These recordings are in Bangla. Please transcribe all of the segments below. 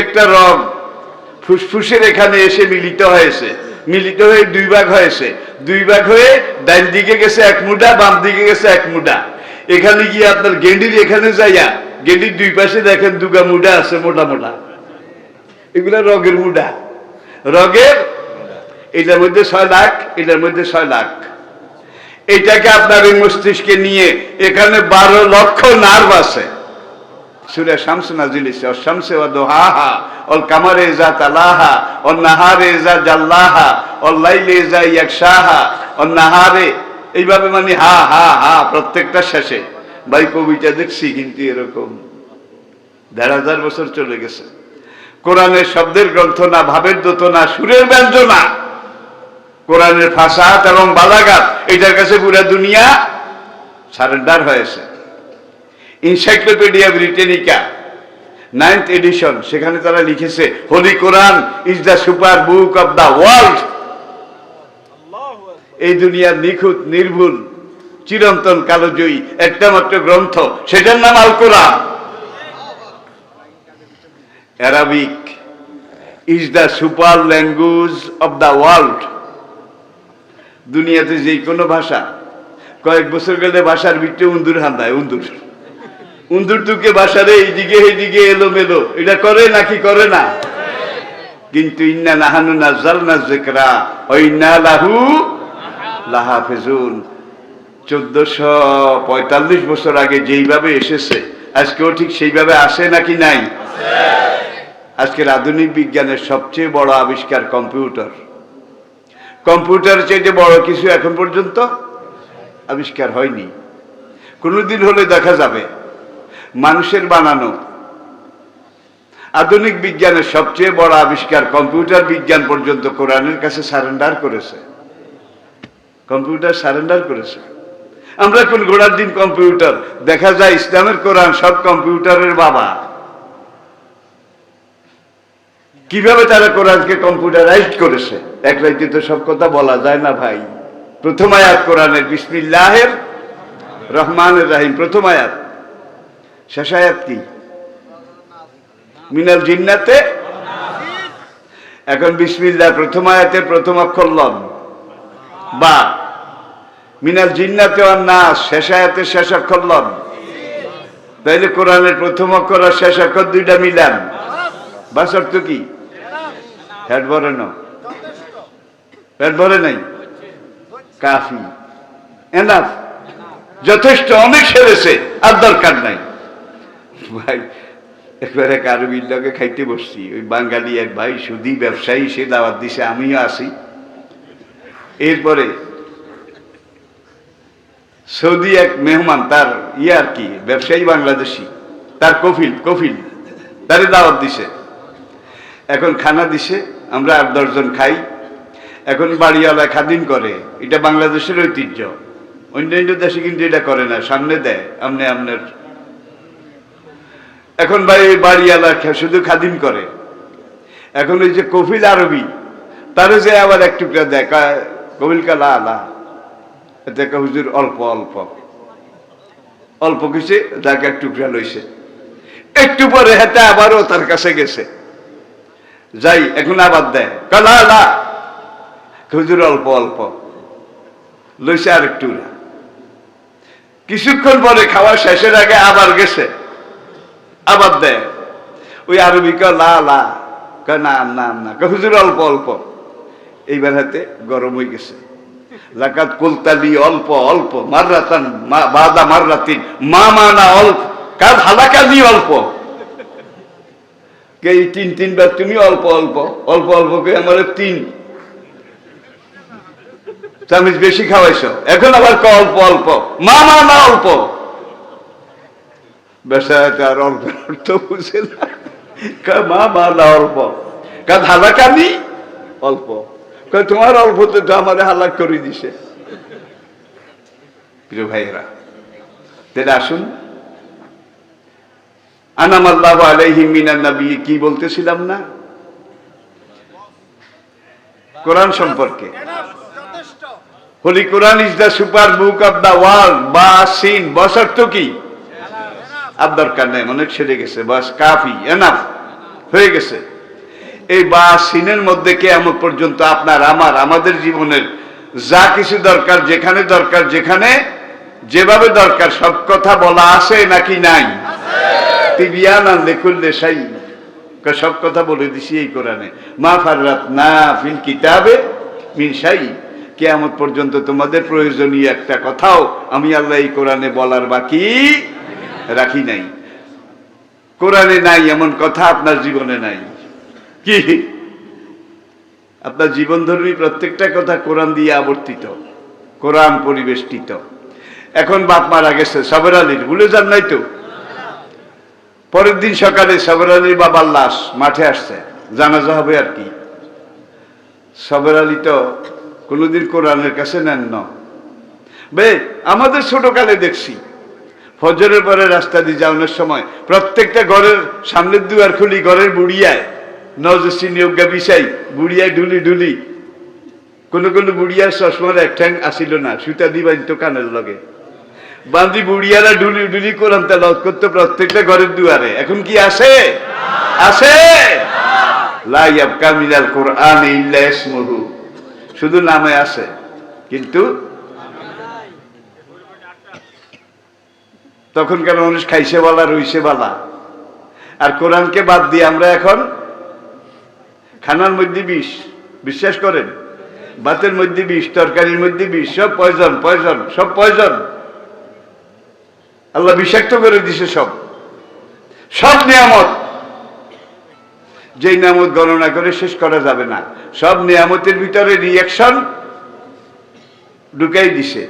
প্রত্যেকটা রগ ফুসফুসের এখানে এসে মিলিত হয়েছে। মিলিত হয়ে দুই ভাগ হয়েছে। দুই ভাগ হয়ে ডান দিকে গেছে এক মুঠা বাম দিকে গেছে এক মুঠা এখানে গিয়ে আপনার গেন্ডির এখানে যাইয়া, গেন্ডির দুই পাশে দেখেন দুগা মুঠা আছে মোটা মোটা। এগুলা রগের মুডা। রগের এটার মধ্যে ছয় লাখ, এটার মধ্যে ছয় লাখ। এটাকে আপনার এই মস্তিষ্কে নিয়ে এখানে বারো লক্ষ নার্ভ আছে। সুরে শামস নাজিল হইছে ও শামসে ওয়া দুহাহা ওল কামারে যা তালাহা ওল নাহারে যা জাল্লাহা ওল লাইলে যা ইয়াকশাহা ওল নাহারে, এইভাবে মানে হা হা হা, প্রত্যেকটা শেষে। ভাই কবিতা দেখছি কিন্তু এরকম। দেড় হাজার বছর চলে গেছে। কোরআনের শব্দের গ্রন্থ না, ভাবের দোত না, সুরের ব্যঞ্জনা। কোরআনের ফাসাদ এবং বালাগাত এটার কাছে পুরা দুনিয়া সারেন্ডার হয়েছে। ইনসাইক্লোপিডিয়া ব্রিটেনিকা নাইন্থ এডিশন সেখানে তারা লিখেছে holy Quran is the super book of the world এই দুনিয়ার নিখুঁত নির্ভুল চিরন্তন কালোজয়ী একটা মাত্র গ্রন্থ সেটার নাম Al Quran. Arabic is the super language of the world দুনিয়াতে যে কোনো ভাষা কয়েক বছর গেলে ভাষার ভিতরে উন্দুর হান্দায় উন্দুর। উন্দুর তুকে বাসারে এইদিকে এইদিকে এলো মেলো এটা করে নাকি করে না? কিন্তু ইন্না নাহানু নাজাল না জেকরা ইন্না লাহু লাহাফেজুন। চোদ্দশো পঁয়তাল্লিশ বছর আগে যেইভাবে এসেছে, আজকেও ঠিক সেইভাবে আসে নাকি নাই? আজকের আধুনিক বিজ্ঞানের সবচেয়ে বড় আবিষ্কার কম্পিউটার। কম্পিউটার চাইতে বড় কিছু এখন পর্যন্ত আবিষ্কার হয়নি। কোনোদিন হলে দেখা যাবে। মানুষের বানানো। আধুনিক বিজ্ঞানের সবচেয়ে বড় আবিষ্কার কম্পিউটার বিজ্ঞান পর্যন্ত কোরআনের কাছে সারেন্ডার করেছে। কম্পিউটার সারেন্ডার করেছে। আমরা এখন গোড়ার দিন কম্পিউটার, দেখা যায় ইসলামের কোরআন সব কম্পিউটারের বাবা। কীভাবে তারা কোরআনকে কম্পিউটারাইজড করেছে? এক রাইতে তো সব কথা বলা যায় না ভাই। প্রথম আয়াত কোরআনের বিসমিল্লাহের রহমানের রাহিম, প্রথম আয়াত। শেষ কি মিনাল জিন্নাতে? এখন বিসমিল্লাহ, প্রথম আয়াতের প্রথম অক্ষর লন বা। মিনাল জিন্নাতে আর না শেষ আয়াতের শেষ অক্ষর লন তাইলে কোরআনের প্রথম অক্ষর আর শেষ অক্ষর দুইটা মিলান। বাস অর্থ কি? হেড ভরে না পেট ভরে নাই? কাফি। এনাফ। যথেষ্ট, অনেক সেরেছে, আর দরকার নাই। ভাই, একবারে কারও বিল্লাকে খাইতে বসছি। ওই বাঙালি এক ভাই, সুদী ব্যবসায়ী, সে দাওয়াত দিছে, আমিও আসি। এরপরে সৌদি এক মেহমান, তার ইয়ে আর কি, ব্যবসায়ী বাংলাদেশি, তার কফিল কফিল, তারে দাওয়াত দিছে। এখন খানা দিছে, আমরা আট দশজন খাই। এখন বাড়িওয়ালা খাদিম করে, এটা বাংলাদেশের ঐতিহ্য। অন্যান্য দেশে কিন্তু এটা করে না, সামনে দেয়, আমনে আপনার এখন ভাই বাড়িওয়ালা শুধু খাদিম করে। এখন ওই যে কফিল আরবি, তারও যে আবার এক টুকরা দেয় কফিল কালা আলা। দেখা হুজুর, অল্প অল্প। অল্প কিছু যাকে এক টুকরা লইছে। একটু পরে হেঁটে আবারও তার কাছে গেছে। যাই, এখন আবার দেয়। কালা আলা। হুজুর, অল্প অল্প। লইছে আর একটু কিছুক্ষণ পরে খাওয়া শেষের আগে আবার গেছে। আবার দেয় ওই আরবি কা লা লা। না না না। হুজুর, অল্প অল্প। এইবার হাতে গরম হয়ে গেছে। জাকাত কুলতালি অল্প অল্প। মাররাতান বাদা মা মানা অল্প। হালাকালি অল্প? কে, এই তিন, তিনবার তুমি অল্প অল্প। অল্প অল্প আমার তিন। চামিচ বেশি খাওয়াইছ? এখন আবার অল্প অল্প? মা মা, না, অল্প। আর অল্প অর্থ বুঝে মা মা, না, অল্প। অল্প। তোমার তো আমার হালাক করে দিছে। প্রিয় ভাইয়েরা, তাহলে আসুন। আলাইহি নবী, কি বলতেছিলাম না? কোরআন সম্পর্কে। Holy Quran is the super book of the world. বা সিন বস অর্থ কি? আর দরকার নেই অনেক সেরে গেছে। বাস কাফি এনাফ হয়ে গেছে। এই বা সিনের মধ্যে কেয়ামত পর্যন্ত আপনার, আমার, আমাদের জীবনের যা কিছু দরকার, যেখানে দরকার, যেখানে, যেভাবে দরকার, সব কথা বলা আছে নাকি নাই? সব কথা বলে দিছি এই কোরআনে। মা ফাররাত না ফিল কিতাবে মিন শাই। কেয়ামত পর্যন্ত তোমাদের প্রয়োজনীয় একটা কথাও আমি আল্লাহ এই কোরআনে বলার বাকি রাখি নাই। কোরআনে নাই, এমন কথা আপনার জীবনে নাই। কি? আপনার জীবন ধর্মী প্রত্যেকটা কথা কোরআন দিয়ে আবর্তিত, কোরআন পরিবেষ্টিত। এখন বাপ মারা গেছে সবের আলীর, ভুলে যান নাই তো? পরের দিন সকালে সবের আলীর বাবার লাশ মাঠে আসছে, জানাজা হবে আর কি। সবের আলী তো কোনোদিন কোরআনের কাছে নেন না। বে, আমাদের ছোটকালে দেখছি ফজরের পরে রাস্তা দিয়ে যাওয়ানোর সময় প্রত্যেকটা ঘরের সামনের দুয়ার খুলি, ঘরের বুড়িয়ায় নজসি নিয়োগা বিছাই বুড়িয়ায় ঢুলি ঢুলি। কোন কোন বুড়িয়ার চশমার এক ঠ্যাং আসিল না, সুতা দিবাই তো কানের লগে। বান্দি বুড়িয়ারা ঢুলি ঢুলি কোরআন তেলাওয়াত করতো প্রত্যেকটা ঘরের দুয়ারে। এখন কি আসে? আসে! লা ইয়াবকা কোরআন ইল্লা ইসমুহু। শুধু নামে আছে কিন্তু তখনকার মানুষ খাইছে বালা, রইছে বালা? আর কোরআনকে বাদ দিয়ে আমরা এখন খানার মধ্যে বিষ, বিশ্বাস করেন? ভাতের মধ্যে বিষ, তরকারির মধ্যে বিষ, সব পয়জন পয়জন সব পয়জন আল্লাহ বিষাক্ত করে দিছে সব। সব নিয়ামত। যেই নিয়ামত গণনা করে শেষ করা যাবে না। সব নিয়ামতের ভিতরে রিয়াকশন ঢুকাই দিছে।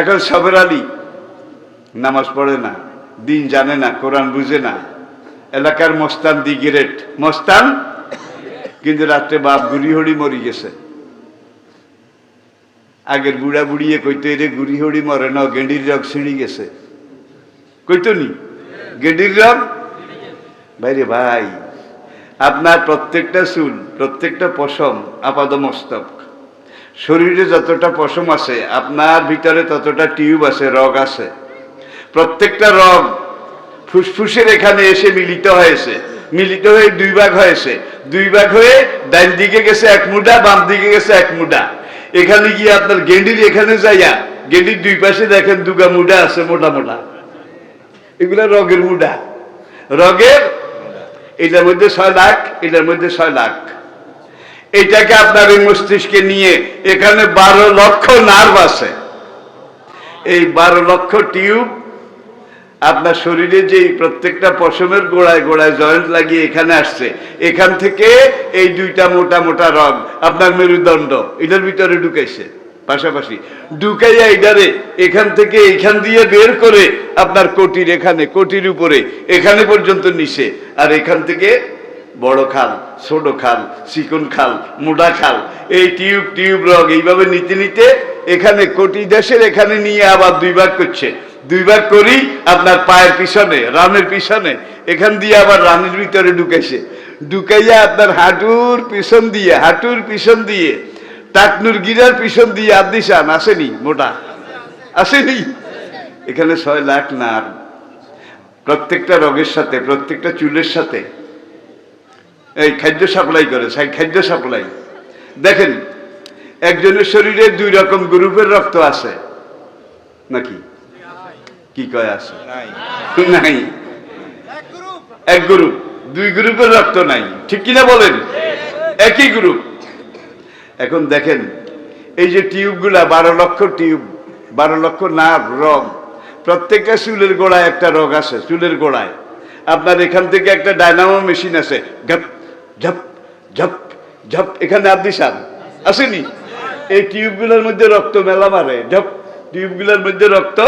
এখন সবের আলী, নামাজ পড়ে না, দিন জানে না, কোরআন বুঝে না। এলাকার মস্তান দি গ্রেট। মস্তান? কিন্তু রাত্রে বাপ গুড়ি হড়ি মরি গেছে। আগের বুড়া বুড়িয়ে কইতো, এরে গুড়ি হড়ি মরে না গেন্ডির রগ ছিঁড়ি গেছে। কইতো নি? গেন্ডির রগ? ভাইরে ভাই, আপনার প্রত্যেকটা চুল, প্রত্যেকটা পশম আপাদ মস্তক শরীরে যতটা পশম আছে, আপনার ভিতরে ততটা টিউব আছে, রগ আছে। প্রত্যেকটা রগ ফুসফুসের এখানে এসে মিলিত হয়েছে। মিলিত হয়ে দুই ভাগ হয়েছে। দুই ভাগ হয়ে ডান দিকে গেছে এক মুঠা বাম দিকে গেছে এক মুঠা এখানে গিয়ে আপনার গেন্ডির এখানে যাইয়া, গেন্ডির দুই পাশে দেখেন দুগা মুডা আছে, মোটা মোটা। এগুলা রগের মুডা। রগের, এটার মধ্যে ছয় লাখ, এটার মধ্যে ছয় লাখ। এটাকে আপনার এই মস্তিষ্কে নিয়ে এখানে বারো লক্ষ নার্ভ আছে। এই বারো লক্ষ টিউব আপনার শরীরে যে প্রত্যেকটা পশমের গোড়ায় গোড়ায় জয়েন্ট লাগিয়ে এখানে আসছে, এখান থেকে এই দুইটা মোটা মোটা রগ আপনার মেরুদণ্ড, এটার ভিতরে ঢুকাইছে পাশাপাশি ঢুকাইয়া এটারে এখান থেকে এখান দিয়ে বের করে আপনার কোটির এখানে, কোটির উপরে, এখানে পর্যন্ত নিছে। আর এখান থেকে বড় খাল, ছোট খাল, চিকন খাল, মোটা খাল, এই টিউব টিউব রগ এইভাবে নিতে নিতে এখানে কোটি দেশের এখানে নিয়ে আবার দুই ভাগ করছে। দুইবার করি আপনার পায়ের পিছনে, রানের পিছনে, এখান দিয়ে আবার রানের ভিতরে ঢুকেছে। ঢুকাইয়া আপনার হাঁটুর পিছন দিয়ে, হাঁটুর পিছন দিয়ে, টাকনুর গিরার পিছন দিয়ে আদিসান আসেনি মোটা। আসেনি। এখানে ছয় লাখ নার। প্রত্যেকটা রগের সাথে, প্রত্যেকটা চুলের সাথে। এই খাদ্য সাপ্লাই করে সাই খাদ্য সাপ্লাই। দেখেন একজনের শরীরে দুই রকম গ্রুপের রক্ত আছে। নাকি? কি কয় আছে? নাই। এক গ্রুপ। দুই গ্রুপের রক্ত নাই। ঠিক কিনা বলেন? একই গ্রুপ। এখন দেখেন এই যে টিউবগুলা বারো লক্ষ টিউব বারো লক্ষ নার রগ প্রত্যেকটা চুলের গোড়ায় একটা রোগ আছে চুলের গোড়ায়। আপনার এখান থেকে একটা ডায়নামো মেশিন আছে ঝপ ঝপ ঝপ, এখানে আপনি সান আসেনি। এই টিউবগুলোর মধ্যে রক্ত মেলা মারে। ঝপ, টিউবগুলোর মধ্যে রক্ত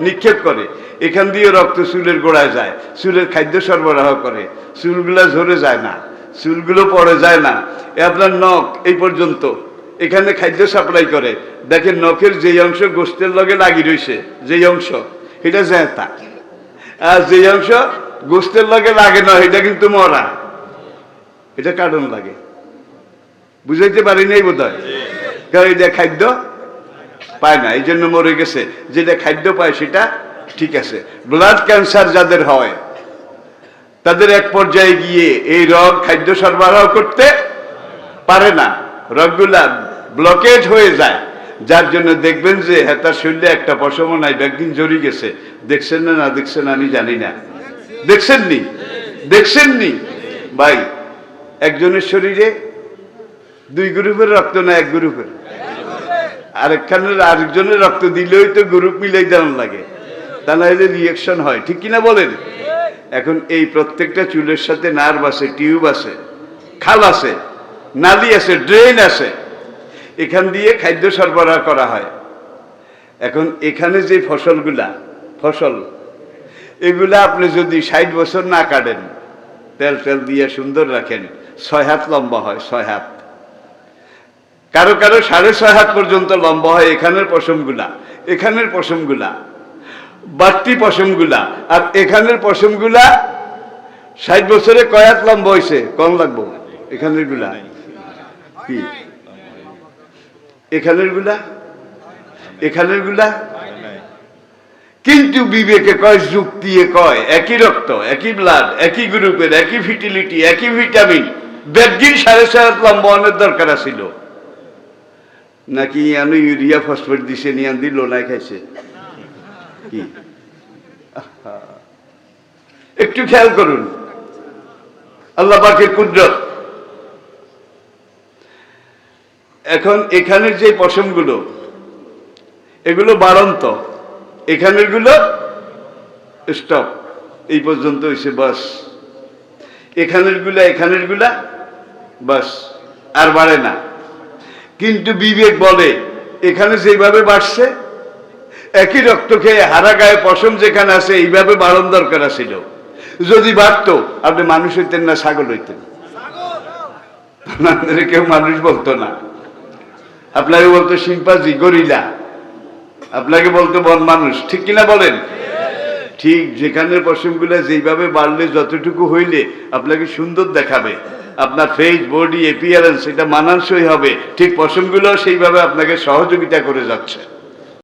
নিক্ষেপ করে। এখান দিয়ে রক্ত চুলের গোড়ায় যায়। চুলের খাদ্য সরবরাহ করে। চুলগুলো ঝরে যায় না। চুলগুলো পড়ে যায় না। এ আপনার নখ এই পর্যন্ত। এখানে খাদ্য সাপ্লাই করে। দেখেন নখের যেই অংশ গোস্তের লগে লাগি রয়েছে যেই অংশ, এটা জেতা। আর যেই অংশ গোস্তের লগে লাগে না, এটা কিন্তু মরা। এটা কারণ লাগে। বুঝাইতে পারি নাই বোধ হয় এটা খাদ্য পায় না, এই জন্য মরে গেছে। যেটা খাদ্য পায় সেটা ঠিক আছে। ব্লাড ক্যান্সার যাদের হয়, তাদের এক পর্যায়ে গিয়ে এই রগ খাদ্য সরবরাহ করতে পারে না। রগগুলা ব্লকেজ হয়ে যায়। যার জন্য দেখবেন যে হ্যাঁ তার শরীরে একটা পশমও নাই, একদিন জড়ি গেছে। দেখছেন না না দেখছেন আমি জানি না। দেখছেন নি দেখছেন নি ভাই একজনের শরীরে দুই গ্রুপের রক্ত না এক গ্রুপের? আরেকখানের আরেকজনের রক্ত দিলেই তো গ্রুপ মিলাই দেওয়ান লাগে। তা রিয়েকশন হয়, ঠিক কিনা বলেন? এখন এই প্রত্যেকটা চুলের সাথে নার্ভ আছে টিউব আছে, খাল আছে, নালি আছে ড্রেন আছে। এখান দিয়ে খাদ্য সরবরাহ করা হয়। এখন এখানে যে ফসলগুলা, ফসল, এগুলা আপনি যদি ষাট বছর না কাটেন, তেল তেল দিয়ে সুন্দর রাখেন ছয় হাত লম্বা হয়, ছয় হাত। কারও কারও সাড়ে ছয় হাত পর্যন্ত লম্বা হয়, এখানের পশমগুলা এখানের পশমগুলা, বাড়তি পশমগুলা, আর এখানের পশমগুলা ষাট বছরে কয় হাত লম্বা হয়েছে কম লাগবো? এখানেরগুলা কি? এখানেরগুলা এখানেরগুলা কিন্তু বিবেকে কয়, যুক্তি কয়, একই রক্ত, একই ব্লাড একই গ্রুপের একই ফিটিলিটি একই ভিটামিন ব্যাগিন সাড়ে হাত লম্বা অনেক দরকার ছিল নাকি ইয়ানো ইউরিয়া, ফসফেট দিছে, নিয়ান দি লোনায় খাইছে? কি? একটু খেয়াল করুন। আল্লাহ পাকের কুদরত। এখন এখানের যে পশমগুলো, এগুলো বাড়ন্ত। এখানেরগুলো স্টপ এই পর্যন্ত হয়েছে বাস। এখানেরগুলা এখানেরগুলা, বাস, আর বাড়ে না। কিন্তু বিবেক বলে, এখানে যেভাবে বাড়ছে, একই রক্ত খেয়ে হারা গায়ে পশম যেখানে আছে, এইভাবে বাড়ন দরকার ছিল যদি বাড়তো, আপনি মানুষ হইতেন না, ছাগল হইতেন। কেউ মানুষ বলতো না। আপনাকে বলতো সিম্পাজি গরিলা। আপনাকে বলতো বন মানুষ। ঠিক কিনা বলেন? ঠিক যেখানের পশমগুলো যেইভাবে বাড়লে যতটুকু হইলে আপনাকে সুন্দর দেখাবে। আপনার ফেস বডি এপিয়ারেন্স এটা মানানসই হবে। ঠিক পশমগুলো সেইভাবে আপনাকে সহযোগিতা করে যাচ্ছে।